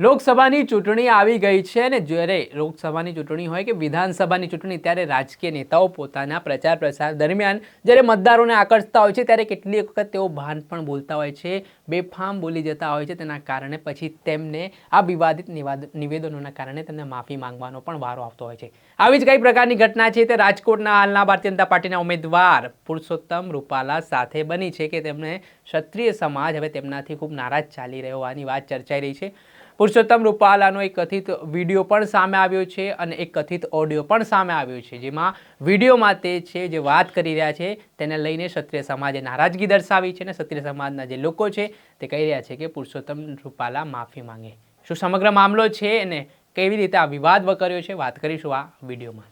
લોકસભાની ચૂંટણી આવી ગઈ છે અને જ્યારે લોકસભાની ચૂંટણી હોય કે વિધાનસભાની ચૂંટણી, ત્યારે રાજકીય નેતાઓ પોતાના પ્રચાર પ્રસાર દરમિયાન જ્યારે મતદારોને આકર્ષતા હોય છે, ત્યારે કેટલીક વખત તેઓ ભાન પણ બોલતા હોય છે, બેફામ બોલી જતા હોય છે. તેના કારણે પછી તેમને આ વિવાદિત નિવાદ- નિવેદનોના કારણે તેમને માફી માંગવાનો પણ વારો આવતો હોય છે. આવી જ કઈ પ્રકારની ઘટના છે તે રાજકોટના હાલના ભારતીય જનતા પાર્ટીના ઉમેદવાર પુરુષોત્તમ રૂપાલા સાથે બની છે કે તેમને ક્ષત્રિય સમાજ હવે તેમનાથી ખૂબ નારાજ ચાલી રહ્યો હોવાની વાત ચર્ચાઈ રહી છે. પુરુષોત્તમ રૂપાલાનો એક કથિત વીડિયો પણ સામે આવ્યો છે અને એક કથિત ઓડિયો પણ સામે આવ્યો છે, જેમાં વિડીયોમાં તે છે જે વાત કરી રહ્યા છે, તેને લઈને ક્ષત્રિય સમાજે નારાજગી દર્શાવી છે અને ક્ષત્રિય સમાજના જે લોકો છે તે કહી રહ્યા છે કે પુરુષોત્તમ રૂપાલા માફી માંગે. શું સમગ્ર મામલો છે અને કેવી રીતે આ વિવાદ વકર્યો છે? વાત કરીશું આ વિડીયોમાં.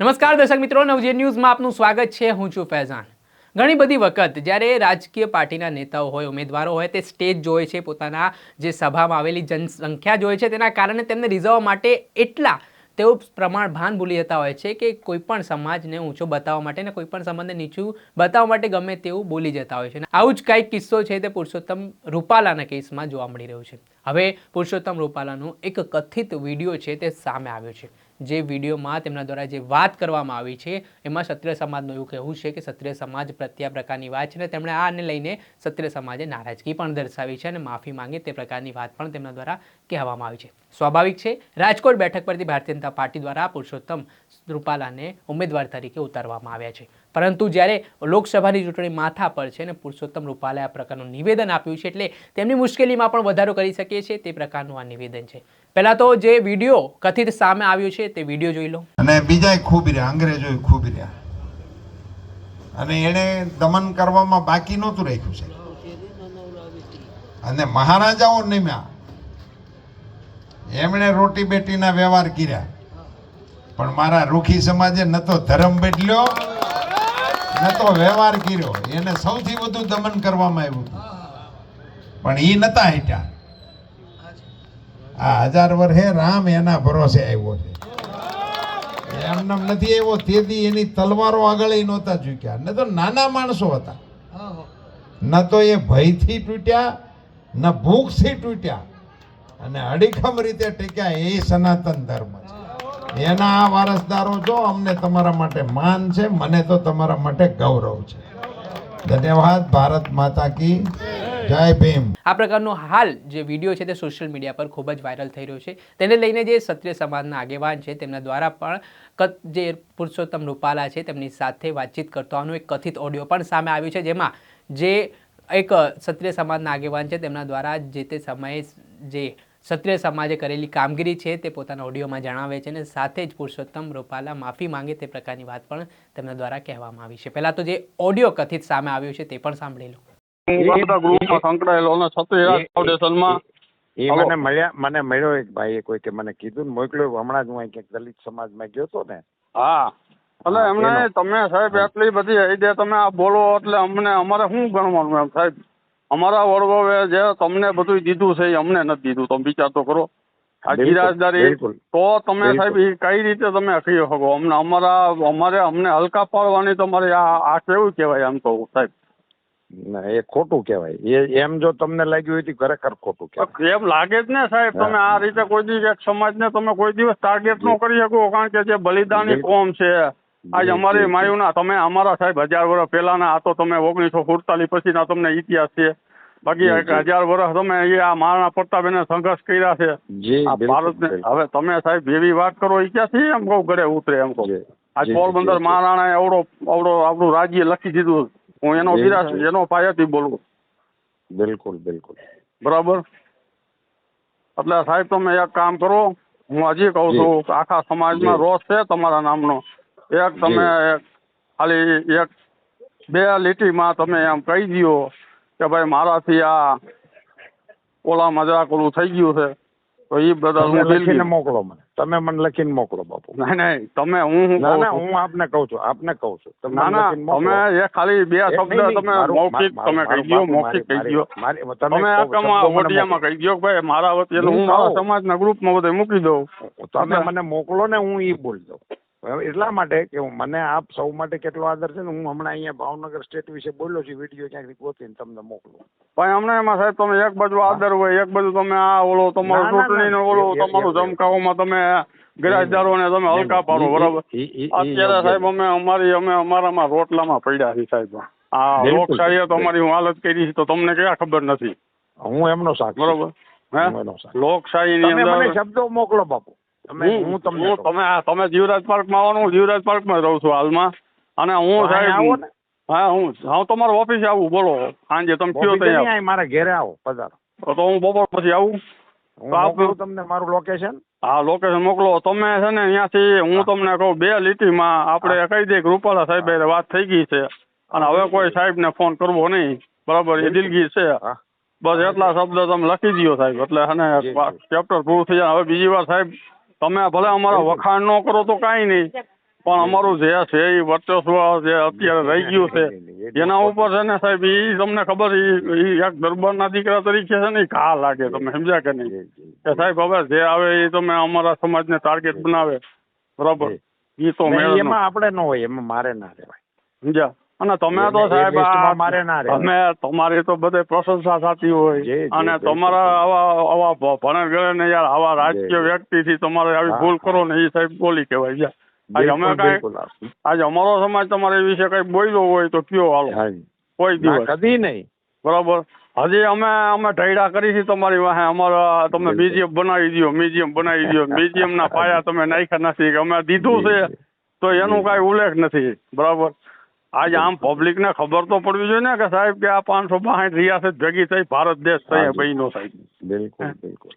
નમસ્કાર દર્શક મિત્રો નવજે ન્યૂઝમાં આપનું સ્વાગત છે. હું છું ફૈઝાન. ઘણી બધી વખત જ્યારે રાજકીય પાર્ટીના નેતાઓ હોય, ઉમેદવારો હોય, તે સ્ટેજ જોવે છે, પોતાના જે સભામાં આવેલી જનસંખ્યા જોવે છે, તેના કારણે તેમને રીઝવવા માટે એટલા તેઓ પ્રમાણ ભાન ભૂલી જતા હોય છે કે કોઈપણ સમાજને ઊંચો બતાવવા માટે ને કોઈપણ સમાજને નીચું બતાવવા માટે ગમે તેવું બોલી જતા હોય છે. આવું જ કંઈક કિસ્સો છે તે પુરુષોત્તમ રૂપાલાના કેસમાં જોવા મળી રહ્યો છે. હવે પુરુષોત્તમ રૂપાલાનો એક કથિત વીડિયો છે તે સામે આવ્યો છે. જે વિડીયોમાં તેમના દ્વારા જે વાત કરવામાં આવી છે, એમાં ક્ષત્રિય સમાજનું એવું કહેવું છે કે ક્ષત્રિય સમાજ પ્રત્યે પ્રકારની વાત છે અને તેમણે આને લઈને ક્ષત્રિય સમાજે નારાજગી પણ દર્શાવી છે અને માફી માંગે તે પ્રકારની વાત પણ તેમના દ્વારા કહેવામાં આવી છે. સ્વાભાવિક છે. રાજકોટ બેઠક પરથી ભારતીય જનતા પાર્ટી દ્વારા પુરુષોત્તમ રૂપાલાને ઉમેદવાર તરીકે ઉતારવામાં આવ્યા છે. પરંતુ જ્યારે લોકસભાની ચૂંટણી માથા પર છે અને પુરુષોત્તમ રૂપાલાએ આ પ્રકારનું નિવેદન આપ્યું છે એટલે તેમની મુશ્કેલીમાં પણ વધારો કરી શકીએ છીએ તે પ્રકારનું આ નિવેદન છે. પહેલાં તો જે વીડિયો કથિત સામે આવ્યો છે તે વીડિયો જોઈ લો. અને બીજા ખૂબ રહ્યા, અંગ્રેજો ખૂબ રહ્યા. અને એણે દમન કરવામાં બાકી નહોતું રાખ્યું છે અને મહારાજાઓ નિમ્યા. એમણે રોટી બેટીના વ્યવહાર કર્યા. પણ મારા રૂખી સમાજે ન તો ધર્મ બેટલ્યો ન તો વ્યવહાર કર્યો. એને સૌથી વધુ દમન કરવામાં આવ્યું પણ એ નતા હટ્યા. આ હજાર વર્ષે રામ એના ભરોસે આવ્યો છે. એમને નથી આવ્યો તેથી એની તલવારો આગળ નહોતા ચૂક્યા ન તો નાના માણસો હતા. ન તો એ ભયથી તૂટ્યા ન ભૂખથી તૂટ્યા. અને અડીખમ રીતે ટેક્યા એ સનાતન ધર્મ છે. એના આ વારસદારો જો અમને તમારા માટે માન છે, મને તો તમારા માટે ગૌરવ છે. ધન્યવાદ, ભારત માતા કી જય ભીમ. આ પ્રકારનો હાલ જે વીડિયો છે તે સોશિયલ મીડિયા પર ખૂબ જ વાયરલ થઈ રહ્યો છે. તેને લઈને જે ક્ષત્રિય સમાજના આગેવાન છે, તેમના દ્વારા પણ જે પુરુષોત્તમ રૂપાલા છે, તેમની સાથે વાતચીત કરતો આનું એક કથિત ઓડિયો પણ સામે આવ્યું છે, જેમાં જે એક ક્ષત્રિય સમાજના આગેવાન છે, તેમના દ્વારા જે તે સમયે જે ક્ષત્રિય સમાજે કરેલી કામગીરી છે તે પોતાના ઓડિયોમાં જણાવે છે અને સાથે જ પુરુષોત્તમ રૂપાલા માફી માંગે તે પ્રકારની વાત પણ તેમના દ્વારા કહેવામાં આવી છે. પહેલાં તો જે ઓડિયો કથિત સામે આવ્યો છે તે પણ સાંભળી લો. ગ્રુપમાં સંકળાયેલો અને ક્ષત્રિય ફાઉન્ડેશનમાં એ મને મળ્યા મને મળ્યો એક ભાઈએ કોઈ કે મને કીધું ને મોકલ્યો હમણાં જ હું ક્યાંક દલિત સમાજમાં ગયો હતો ને. હા. એટલે એમને તમે સાહેબ એટલી બધી આઈડિયા તમે આ બોલો એટલે અમને અમારે શું ગણવાનું એમ સાહેબ? અમારા વડવાએ જે તમને બધું દીધું છે એ અમને નથી દીધું. તમે વિચાર તો કરો. આ ગિરાજદારી તો તમે સાહેબ એ કઈ રીતે તમે કહી શકો? અમને અમારા અમારે અમને હલકા પાડવાની તમારે આ આ કેવું કહેવાય આમ તો સાહેબ. ના, એ ખોટું કહેવાય. એ એમ જો તમને લાગ્યું હોય તો ખરેખર ખોટું કહેવાય. એમ લાગે જ ને સાહેબ તમે આ રીતે કોઈ દિવસ એક સમાજને તમે કોઈ દિવસ ટાર્ગેટ ન કરી શકો કારણ કે જે બલિદાની કોમ છે આજ અમારી માયુ માયુના તમે અમારા સાહેબ હજાર વર્ષ પહેલાના આ તો તમે ઓગણીસો સુડતાલીસ પછીના તમને ઇતિહાસ છે બાકી. હજાર વર્ષ તમે એ આ મહારાણા પ્રતાપે સંઘર્ષ કર્યા છે આ ભારતને હવે તમે સાહેબ એવી વાત કરો એ ક્યાંથી એમ કહું ઘરે ઉતરે એમ કહું આજ પોરબંદર. મહારાણાએ એવડો એવડો આપણું રાજ્ય લખી દીધું હું એનો વિરાશ. એનો પાયાથી બોલું બિલકુલ બિલકુલ બરાબર એટલે સાહેબ તમે એક કામ કરો હું હજી કહું. છું આખા સમાજમાં. રોષ છે તમારા નામનો એક તમે ખાલી એક બે લીટીમાં તમે એમ કહી દો કે ભાઈ મારાથી આ ઓલા મજાક ઓલું થઈ ગયું છે તો એ બદલ હું લખીને મોકલો મને. તમે મને લખીને મોકલો બાપુ. નહીં નહીં તમે હું ના ના હું આપને કહું છું આપને કહું છું. તમે ના ના તમે એ ખાલી બે એ શબ્દ તમે મૌખિક તમે કહી દો મૌખિક કહી દો તમે તમે કહો, દો ભાઈ મારા વતી એટલે હું મારા સમાજના ગ્રુપમાં બધે મૂકી દઉં. તમે મને મોકલો ને હું ઈ બોલી દઉં. એટલા માટે કે હું- મને આપ સૌ માટે કેટલો આદર છે ને હું હમણાં અહીંયા ભાવનગર સ્ટેટ વિશે બોલ્યો છું વીડિયો ક્યાંકથી ગોતીને તમને મોકલું. પણ હમણાં એમાં સાહેબ તમે એક બાજુ આદર હોય એક બાજુ તમે આ ઓલો તમારું. ચૂંટણીનું ઓલું તમારું ધમકાઓમાં તમે ગરાજદારોને તમે હલકા પાડો બરાબર? અત્યારે સાહેબ અમે અમારી અમે અમારામાં રોટલામાં પડ્યા છીએ સાહેબ. આ લોકશાહી તો અમારી હાલત કરી છે તો તમને ક્યાં ખબર નથી? હું એમનો સાક્ષી બરોબર? હે હું. લોકશાહીની અંદર શબ્દો મોકલો બાપુ. તમે હું તમને હું તમે તમે જીવરાજ પાર્કમાં આવવાનું હું જીવરાજ પાર્કમાં રહું છું હાલમાં. અને હું સાહેબ હા હું હું તમારા ઓફિસે આવું બોલો. સાંજે તમે કયો ત્યાં મારા ઘેરે આવો પધારો. તો હું બપોર પછી આવું. તો આપ- તમને મારું લોકેશન હા લોકેશન મોકલો. તમે છે ને અહીંયાથી હું તમને કહું બે લીટીમાં આપણે કહી દઈએ કે રૂપાલા સાહેબ વાત થઈ ગઈ છે. અને હવે કોઈ સાહેબને ફોન કરવો નહીં. બરાબર એ દિલગીર છે. બસ એટલા શબ્દ તમે લખી દો સાહેબ. એટલે અને ને. ચેપ્ટર પૂરું થઈ જાય. હવે બીજી વાર સાહેબ તમે ભલે અમારા વખાણ ન કરો તો કાંઈ નહીં. પણ અમારું જે છે એ વર્ચસ્વ જે અત્યારે રહી ગયું છે એના ઉપર છે ને સાહેબ એ તમને ખબર એ એક દરબારના દીકરા તરીકે છે ને ઘા લાગે તમે સમજ્યા કે નહીં. કે સાહેબ હવે જે આવે એ તમે અમારા સમાજને ટાર્ગેટ બનાવે. બરાબર? એ તો એમાં આપણે ન હોય એમાં મારે ના રહેવાય. સમજ્યા? અને તમે તો સાહેબ મારે ના. તમે તમારી તો બધે પ્રશંસા થતી હોય. અને તમારા આવા આવા ભ- ભણેલ ને યાર આવા રાજકીય વ્યક્તિ થી તમારે આવી ભૂલ કરો ને એ સાહેબ બોલી કહેવાય. જા. આજે અમે કાંઈ આજે અમારો સમાજ તમારા વિશે કઈ બોલ્યો હોય તો કયો હાલો. કોઈ દિવસ. કદી નહીં. બરાબર? હજી અમે અમે ઢૈડા કરી છે તમારી વાહે. અમારા તમે મ્યુઝિયમ બનાવી દો મ્યુઝિયમ બનાવી દો મ્યુઝિયમ ના પાયા તમે નાખ્યા નથી કે અમે દીધું છે. તો એનું કાંઈ ઉલ્લેખ નથી. બરાબર? આજે આમ પબ્લિક ને ખબર તો પડવી જોઈએ ને કે સાહેબ કે આ પાંચસો બાસઠ રિયાસત ભેગી થઈ ભારત દેશ થઈ હા, નો બહેનો સાહેબ બિલકુલ બિલકુલ.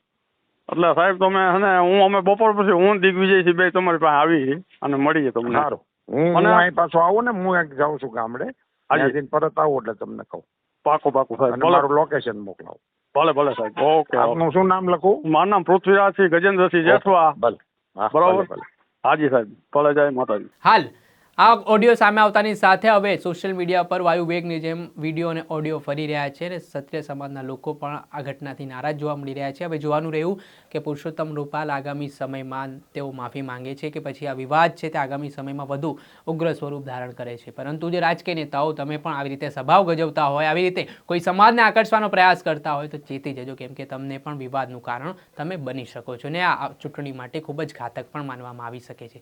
એટલે સાહેબ તમે હે હું અમે બપોર પછી હું દિગ્વિજય બે તમારી પાસે આવી અને મળીએ તમને. સારું. હું અહીં પાછો આવું ને હું એક જાઉં છું ગામડે. આજે પરત આવું એટલે તમને કહું. પાકું પાકું સાહેબ. મારું લોકેશન મોકલાવું. ભલે ભલે સાહેબ. ઓકે આપનું શું નામ લખું? મારું નામ પૃથ્વીરાજસિંહ ગજેન્દ્રસિંહ જેઠવા. ભલે. હા બરાબર. હાજી સાહેબ. ભલે જય માતાજી. હાલ. આ ઓડિયો સામે આવતાની સાથે હવે સોશિયલ મીડિયા પર વાયુ વેગની જેમ વીડિયો અને ઓડિયો ફરી રહ્યા છે અને ક્ષત્રિય સમાજના લોકો પણ આ ઘટનાથી નારાજ જોવા મળી રહ્યા છે. હવે જોવાનું રહ્યું કે પુરુષોત્તમ રૂપાલ આગામી સમયમાં તેઓ માફી માંગે છે કે પછી આ વિવાદ છે તે આગામી સમયમાં વધુ ઉગ્ર સ્વરૂપ ધારણ કરે છે. પરંતુ જે રાજકીય નેતાઓ તમે પણ આવી રીતે સભાઓ ગજવતા હોય, આવી રીતે કોઈ સમાજને આકર્ષવાનો પ્રયાસ કરતા હોય તો ચેતી જજો, કેમ કે તમને પણ વિવાદનું કારણ તમે બની શકો છો ને આ ચૂંટણી માટે ખૂબ જ ઘાતક પણ માનવામાં આવી શકે છે.